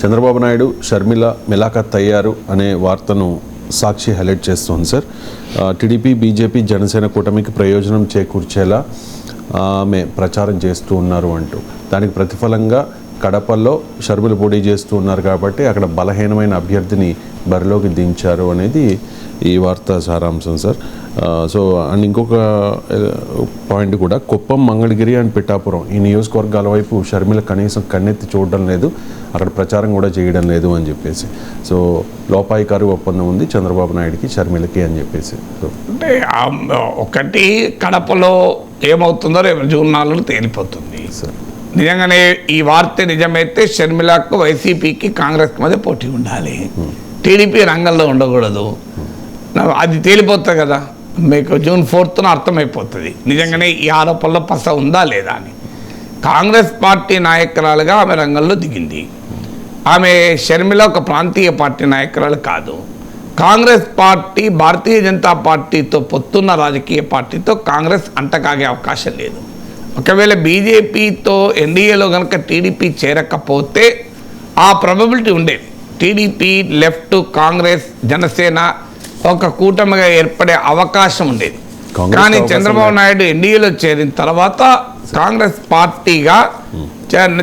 చంద్రబాబు నాయుడు షర్మిల మిలాఖత్ అయ్యారు అనే వార్తను సాక్షి హైలైట్ చేస్తోంది సార్. టీడీపీ బీజేపీ జనసేన కూటమికి ప్రయోజనం చేకూర్చేలా ఆమె ప్రచారం చేస్తూ ఉన్నారు అంటూ. దానికి ప్రతిఫలంగా కడపల్లో షర్మిల పోటీ చేస్తూ ఉన్నారు కాబట్టి అక్కడ బలహీనమైన అభ్యర్థిని బరిలోకి దించారు అనేది ఈ వార్త సారాంశం సార్. సో అండ్ ఇంకొక పాయింట్ కూడా కుప్పం మంగళగిరి అండ్ పిఠాపురం ఈ నియోజకవర్గాల వైపు షర్మిల కనీసం కన్నెత్తి చూడడం లేదు అక్కడ ప్రచారం కూడా చేయడం లేదు అని చెప్పేసి. సో లోపాయికారి ఒప్పందం ఉంది చంద్రబాబు నాయుడుకి షర్మిలకి అని చెప్పేసి. అంటే ఒకటి కడపలో ఏమవుతుందో రేపు జూన్ నాలుగు తేలిపోతుంది. సార్. నిజంగానే ఈ వార్త నిజమైతే షర్మిలకు వైసీపీకి కాంగ్రెస్ మధ్య పోటీ ఉండాలి. టీడీపీ రంగంలో ఉండకూడదు. అది తేలిపోతుంది కదా. మీకు జూన్ ఫోర్త్న అర్థమైపోతుంది. నిజంగానే ఈ ఆరోపణలో పస ఉందా లేదా అని. కాంగ్రెస్ పార్టీ నాయకురాలుగా ఆమె రంగంలో దిగింది. ఆమె షర్మిల ఒక ప్రాంతీయ పార్టీ నాయకురాలు కాదు. కాంగ్రెస్ పార్టీ భారతీయ జనతా పార్టీతో పొత్తున్న రాజకీయ పార్టీతో కాంగ్రెస్ అంటకాగే అవకాశం లేదు. ఒకవేళ బీజేపీతో ఎన్డీఏలో కనుక టీడీపీ చేరకపోతే ఆ ప్రాబబిలిటీ ఉండేది టీడీపీ లెఫ్ట్ కాంగ్రెస్ జనసేన ఒక కూటమిగా ఏర్పడే అవకాశం ఉండేది కానీ చంద్రబాబు. నాయుడు ఎన్డీఏలో చేరిన తర్వాత కాంగ్రెస్ పార్టీగా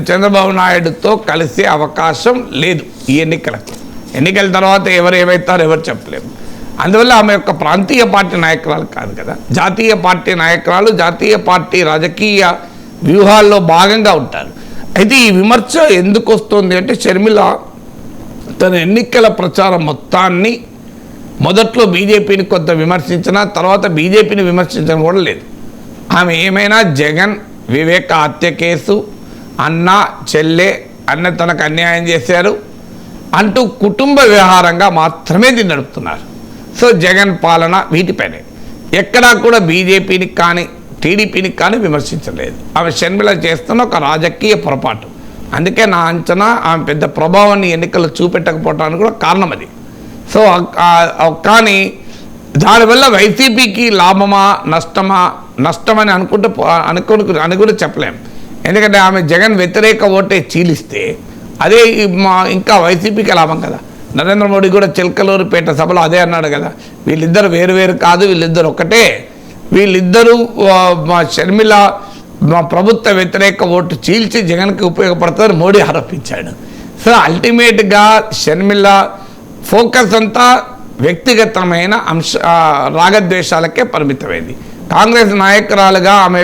చంద్రబాబు నాయుడుతో కలిసే అవకాశం లేదు ఈ ఎన్నికలకు. ఎన్నికల తర్వాత ఎవరు ఏమవుతారో ఎవరు చెప్పలేము. అందువల్ల ఆమె యొక్క ప్రాంతీయ పార్టీ నాయకురాలు కాదు కదా. జాతీయ పార్టీ నాయకురాలు జాతీయ పార్టీ రాజకీయ వ్యూహాల్లో భాగంగా ఉంటారు. అయితే ఈ విమర్శ ఎందుకు వస్తుంది అంటే షర్మిల తన ఎన్నికల ప్రచారం మొత్తాన్ని మొదట్లో బీజేపీని కొంత విమర్శించిన తర్వాత బీజేపీని విమర్శించడం కూడా లేదు. ఆమె ఏమైనా జగన్ వివేక హత్య కేసు అన్న చెల్లె అన్న తనకు అన్యాయం చేశారు అంటూ కుటుంబ వ్యవహారంగా మాత్రమే దీన్ని నడుపుతున్నారు. సో జగన్ పాలన వీటిపైనే. ఎక్కడా కూడా బీజేపీని కానీ టీడీపీని కానీ విమర్శించలేదు. ఆమె షర్మిల చేస్తున్న ఒక రాజకీయ పొరపాటు. అందుకే నా అంచనా ఆమె పెద్ద ప్రభావాన్ని ఎన్నికల్లో చూపెట్టకపోవడానికి కూడా కారణం అది. సో కానీ దానివల్ల వైసీపీకి లాభమా నష్టమా నష్టమని అనుకుంటే అనుకుని అని కూడా చెప్పలేము ఎందుకంటే ఆమె జగన్ వ్యతిరేక ఓటే చీలిస్తే అదే మా- ఇంకా వైసీపీకి లాభం కదా. నరేంద్ర మోడీ కూడా చిలకలూరుపేట సభలో అదే అన్నాడు కదా. వీళ్ళిద్దరు వేరు వేరు కాదు వీళ్ళిద్దరు ఒకటే. వీళ్ళిద్దరూ మా షర్మిల మా ప్రభుత్వ వ్యతిరేక ఓటు చీల్చి జగన్కి ఉపయోగపడతారని మోడీ ఆరోపించాడు. సో అల్టిమేట్గా షర్మిల ఫోకస్ అంతా వ్యక్తిగతమైన అంశ రాగద్వేషాలకే పరిమితమైంది. కాంగ్రెస్ నాయకురాలుగా ఆమె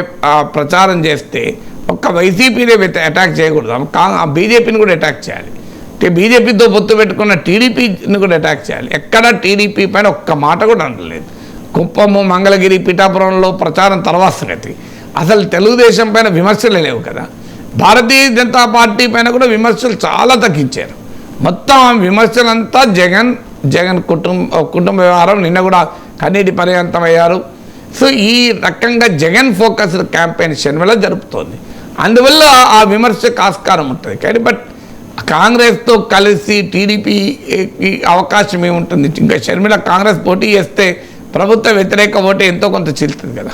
ప్రచారం చేస్తే ఒక్క వైసీపీనే అటాక్ చేయకూడదు. ఆమె కా బీజేపీని కూడా అటాక్ చేయాలి. బీజేపీతో పొత్తు పెట్టుకున్న టీడీపీని కూడా అటాక్ చేయాలి. ఎక్కడ టీడీపీ పైన ఒక్క మాట కూడా అనలేదు. కుప్పము మంగళగిరి పిఠాపురంలో ప్రచారం తర్వాత సంగతి అసలు తెలుగుదేశం పైన విమర్శలే లేవు కదా. భారతీయ జనతా పార్టీ పైన కూడా విమర్శలు చాలా తగ్గించారు. మొత్తం విమర్శలంతా జగన్ జగన్ కుటుంబ కుటుంబ వ్యవహారం నిన్న కూడా కన్నీటి పర్యంతం అయ్యారు సో ఈ రకంగా జగన్ ఫోకస్డ్ క్యాంపెయిన్ షర్మిల జరుపుతోంది. అందువల్ల ఆ విమర్శకు ఆస్కారం ఉంటుంది. కానీ బట్ కాంగ్రెస్తో కలిసి టీడీపీకి అవకాశం ఏముంటుంది? ఇంకా షర్మిల కాంగ్రెస్ పోటీ చేస్తే ప్రభుత్వ వ్యతిరేక ఓటు ఎంతో కొంత చీలుతుంది కదా.